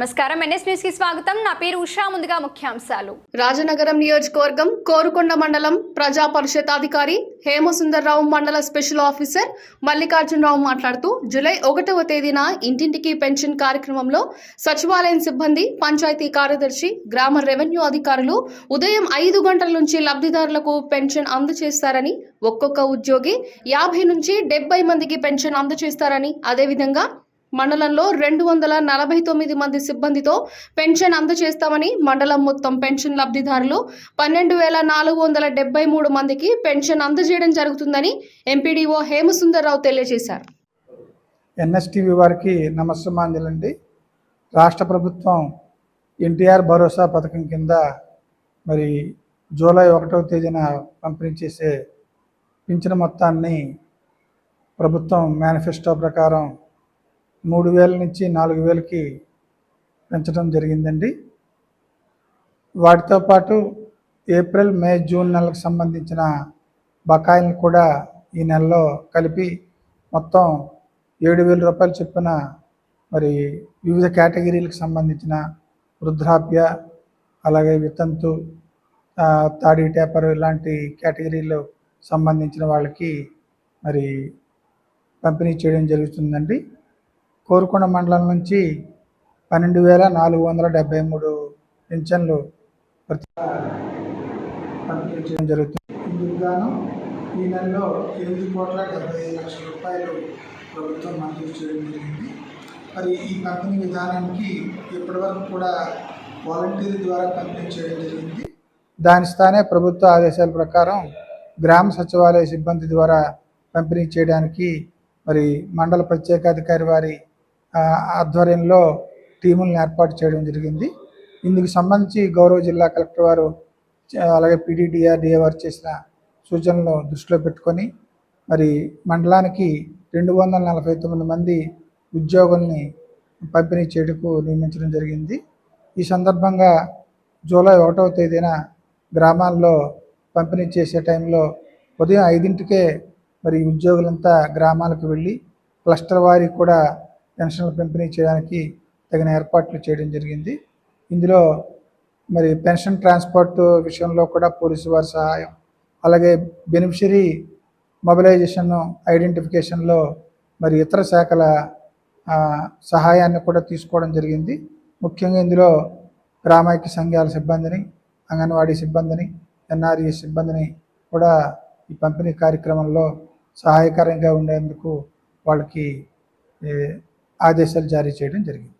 నమస్కారం. ఎన్ఎస్ న్యూస్కి స్వాగతం. నా పేరు ఉషా. ముందుగా ముఖ్యాంశాలు. రాజనగరం నియోజకవర్గం కోరుకొండ మండలం ప్రజా పరిషత్ అధికారి హేమసుందర్రావు మండల స్పెషల్ ఆఫీసర్ మల్లికార్జునరావు మాట్లాడుతూ జూలై ఒకటవ తేదీన ఇంటింటికి పెన్షన్ కార్యక్రమంలో సచివాలయం సిబ్బంది పంచాయతీ కార్యదర్శి గ్రామ రెవెన్యూ అధికారులు ఉదయం ఐదు గంటల నుంచి లబ్ధిదారులకు పెన్షన్ అందజేస్తారని ఒక్కొక్క ఉద్యోగి యాభై నుంచి డెబ్బై మందికి పెన్షన్ అందజేస్తారని అదేవిధంగా మండలంలో రెండు వందల నలభై తొమ్మిది మంది సిబ్బందితో పెన్షన్ అందజేస్తామని మండలం మొత్తం పెన్షన్ లబ్ధిదారులు పన్నెండు వేల నాలుగు వందల డెబ్బై మూడు మందికి పెన్షన్ అందజేయడం జరుగుతుందని ఎంపీడీఓ హేమసుందర్రావు తెలియజేశారు. ఎన్ఎస్టీవీ వారికి నమస్సమాంజలండి. రాష్ట్ర ప్రభుత్వం ఎన్టీఆర్ భరోసా పథకం కింద మరి జూలై ఒకటవ తేదీన పంపిణీ చేసే పింఛను మొత్తాన్ని ప్రభుత్వం మేనిఫెస్టో ప్రకారం మూడు వేల నుంచి నాలుగు వేలకి పెంచడం జరిగిందండి. వాటితో పాటు ఏప్రిల్ మే జూన్ నెలకు సంబంధించిన బకాయిలను కూడా ఈ నెలలో కలిపి మొత్తం ఏడు వేల రూపాయలు చొప్పున మరి వివిధ కేటగిరీలకు సంబంధించిన వృద్ధాప్య అలాగే వితంతు తాడి టేపర్ ఇలాంటి కేటగిరీలో సంబంధించిన వాళ్ళకి మరి పంపిణీ చేయడం జరుగుతుందండి. కోరుకొండ మండలం నుంచి పన్నెండు వేల నాలుగు వందల డెబ్బై మూడు పింఛన్లు ప్రతి చేయడం జరుగుతుంది ఈ నెలలో ఎనిమిది కోట్ల డెబ్బై ఐదు లక్షల రూపాయలు ప్రభుత్వం మంజూరు చేయడం జరిగింది. మరి ఈ పంపిణీ విధానానికి ఇప్పటివరకు కూడా వాలంటీర్ ద్వారా పంపిణీ చేయడం జరిగింది. దాని స్థానే ప్రభుత్వ ఆదేశాల ప్రకారం గ్రామ సచివాలయ సిబ్బంది ద్వారా పంపిణీ చేయడానికి మరి మండల ప్రత్యేకాధికారి వారి ఆధ్వర్యంలో టీములను ఏర్పాటు చేయడం జరిగింది. ఇందుకు సంబంధించి గౌరవ జిల్లా కలెక్టర్ వారు అలాగే పీడీడీఆర్డీఏ వారు చేసిన సూచనలు దృష్టిలో పెట్టుకొని మరి మండలానికి రెండు వందల నలభై తొమ్మిది మంది ఉద్యోగుల్ని పంపిణీ చేయటకు నియమించడం జరిగింది. ఈ సందర్భంగా జూలై ఒకటవ తేదీన గ్రామాల్లో పంపిణీ చేసే టైంలో ఉదయం ఐదింటికే మరి ఉద్యోగులంతా గ్రామాలకు వెళ్ళి క్లస్టర్ వారికి కూడా పెన్షన్లు పంపిణీ చేయడానికి తగిన ఏర్పాట్లు చేయడం జరిగింది. ఇందులో మరి పెన్షన్ ట్రాన్స్పోర్ట్ విషయంలో కూడా పోలీసు వారి సహాయం అలాగే బెనిఫిషరీ మొబిలైజేషన్ ఐడెంటిఫికేషన్లో మరి ఇతర శాఖల సహాయాన్ని కూడా తీసుకోవడం జరిగింది. ముఖ్యంగా ఇందులో గ్రామైక్య సంఘాల సిబ్బందిని అంగన్వాడీ సిబ్బందిని ఎన్ఆర్ఈ సిబ్బందిని కూడా ఈ పంపిణీ కార్యక్రమంలో సహాయకరంగా ఉండేందుకు వాళ్ళకి ఆదేశాలు జారీ చేయడం జరిగింది.